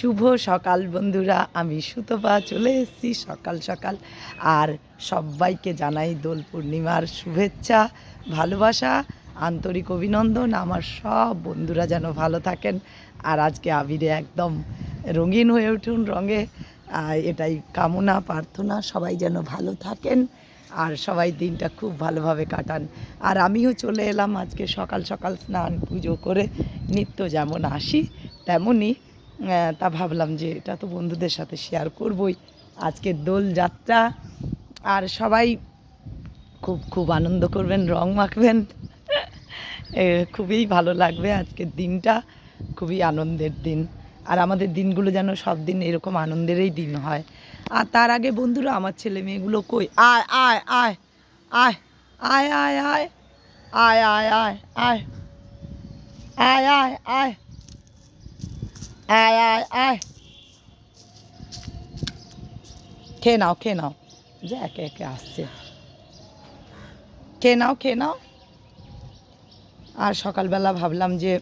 শুভ সকাল বন্ধুরা। আমি সুতপা, চলে এসেছি সকাল সকাল। আর সবাইকে জানাই দোল পূর্ণিমার শুভেচ্ছা, ভালোবাসা, আন্তরিক অভিনন্দন। আমার সব বন্ধুরা যেন ভালো থাকেন। আর আজকে আবিরে একদম রঙিন হয়ে উঠুন রঙে। এটাই কামনা, প্রার্থনা, সবাই যেন ভালো থাকেন। আর সবাই দিনটা খুব ভালোভাবে কাটান। আর আমিও চলে এলাম আজকে সকাল সকাল স্নান পুজো করে। নিত্য যেমন আসি, তেমনই তা ভাবলাম যে এটা তো বন্ধুদের সাথে শেয়ার করবই আজকের দোল যাত্রা আর সবাই খুব খুব আনন্দ করবেন রং মাখবেন খুবই ভালো লাগবে আজকের দিনটা খুবই আনন্দের দিন আর আমাদের দিনগুলো যেন সব দিন এরকম আনন্দেরই দিন হয় আর তার আগে বন্ধুরা আমার ছেলে মেয়েগুলো কই আয় আয় আয় আয় আয় আয় আয় আয় আয় আয় আয় আয় আয় আয় আয় আয় আয় খেয়ে নাও খেয়ে নাও যে একে একে আসছে খেয়ে নাও খেয়ে নাও আর সকালবেলা ভাবলাম যে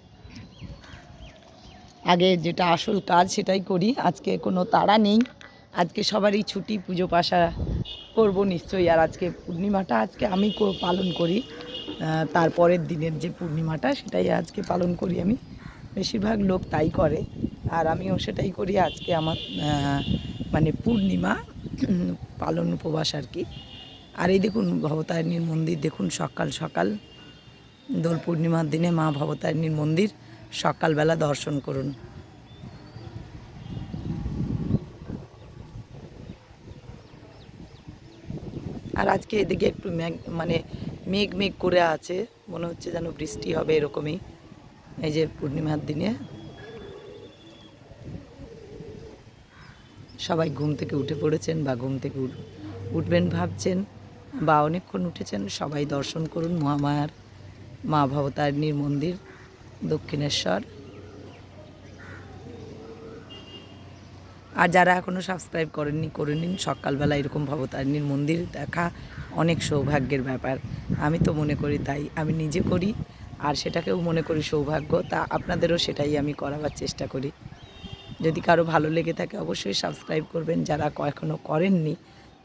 আগে যেটা আসল কাজ সেটাই করি। আজকে কোনো তাড়া নেই। আজকে সবারই ছুটি পুজো পাশা করব নিশ্চয়ই। আর আজকে পূর্ণিমাটা আজকে আমি পালন করি। তারপরের দিনের যে পূর্ণিমাটা সেটাই আজকে পালন করি আমি। বেশিরভাগ লোক তাই করে। আর আমিও সেটাই করি আজকে আমার মানে পূর্ণিমা পালন উপবাস আর কি। আর এই দেখুন ভবতারিণীর মন্দির, দেখুন সকাল সকাল, দোল পূর্ণিমার দিনে মা ভবতারিণীর মন্দির, সকালবেলা দর্শন করুন। আর আজকে এদিকে একটু মেঘ মানে মেঘ মেঘ করে আছে, মনে হচ্ছে যেন বৃষ্টি হবে এরকমই। এই যে পূর্ণিমার দিনে সবাই ঘুম থেকে উঠে পড়েছেন বা ঘুম থেকে উঠ- উঠবেন ভাবছেন বা অনেকক্ষণ উঠেছেন, সবাই দর্শন করুন মহামায়ার, মা ভবতারিণীর মন্দির, দক্ষিণেশ্বর। আর যারা এখনও সাবস্ক্রাইব করেননি, করে নিন। সকালবেলা এরকম ভবতারিণীর মন্দির দেখা অনেক সৌভাগ্যের ব্যাপার। আমি তো মনে করি তাই। আমি নিজে করি, আর সেটাকেও মনে করি সৌভাগ্য। তা আপনাদেরও সেটাই আমি করাবার চেষ্টা করি। যদি কারও ভালো লেগে থাকে অবশ্যই সাবস্ক্রাইব করবেন, যারা এখনও করেননি,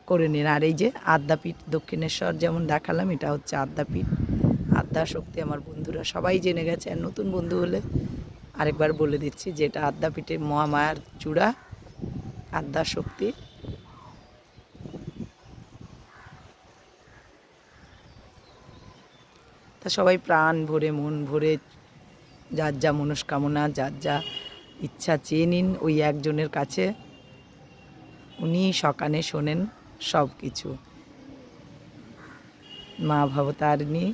করে নিন। আর এই যে আদ্যাপীঠ দক্ষিণেশ্বর যেমন দেখালাম, এটা হচ্ছে আদ্যাপীঠ। আদ্যা শক্তি আমার বন্ধুরা, সবাই জেনে গেছে। আর নতুন বন্ধু হলে আরেকবার বলে দিচ্ছি যে এটা আদ্যাপীঠের মহামায়ার চূড়া, আদ্যা শক্তি। তা সবাই প্রাণ ভরে, মন ভরে, যার যা মনস্কামনা, যার যা ইচ্ছা চেয়ে নিন ওই একজনের কাছে। উনি সকানে শোনেন সব কিছু। মা ভবতারিণী।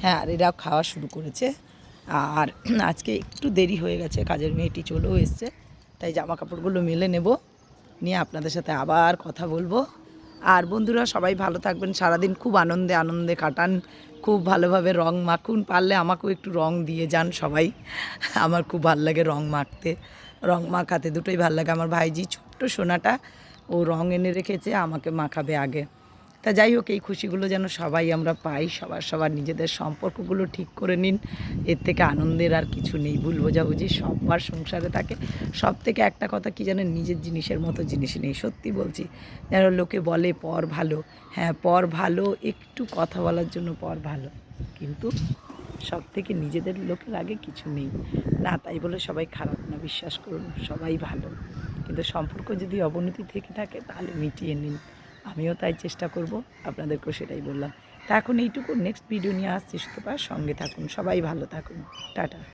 হ্যাঁ আর এরাও খাওয়া শুরু করেছে। আর আজকে একটু দেরি হয়ে গেছে, কাজের মেয়েটি চলেও এসছে। তাই জামা কাপড়গুলো মেলে নেব। নিয়ে আপনাদের সাথে আবার কথা বলব। আর বন্ধুরা সবাই ভালো থাকবেন, সারাদিন খুব আনন্দে আনন্দে কাটান, খুব ভালোভাবে রং মাখুন, পারলে আমাকেও একটু রং দিয়ে যান সবাই। আমার খুব ভালো লাগে রং মাখতে, রং মাখাতে দুটোই ভালো লাগে। আমার ভাইজি ছোট্ট সোনাটা, ও রং এনে রেখেছে, আমাকে মাখাবে আগে। তা যাই হোক, এই খুশিগুলো যেন সবাই আমরা পাই, সবার সবার নিজেদের সম্পর্কগুলো ঠিক করে নিন। এর থেকে আনন্দের আর কিছু নেই, ভুল বোঝাবুঝি সবার সংসারে থাকে। সব থেকে একটা কথা কি জানেন, নিজের জিনিসের মতো জিনিস নেই, সত্যি বলছি। যেন লোকে বলে, পর ভালো। হ্যাঁ পর ভালো, একটু কথা বলার জন্য পর ভালো। কিন্তু সব থেকে নিজেদের লোকের আগে কিছু নেই। না, তাই বলে সবাই খারাপ না, বিশ্বাস করুন, সবাই ভালো। কিন্তু সম্পর্ক যদি অবনতি থেকে থাকে, তাহলে মিটিয়ে নিন। আমিও তাই চেষ্টা করব, আপনাদেরকেও সেটাই বললাম। তা এখন এইটুকু নেক্সট ভিডিও নিয়ে আসছি, সুতপা সঙ্গে থাকুন, সবাই ভালো থাকুন, টাটা।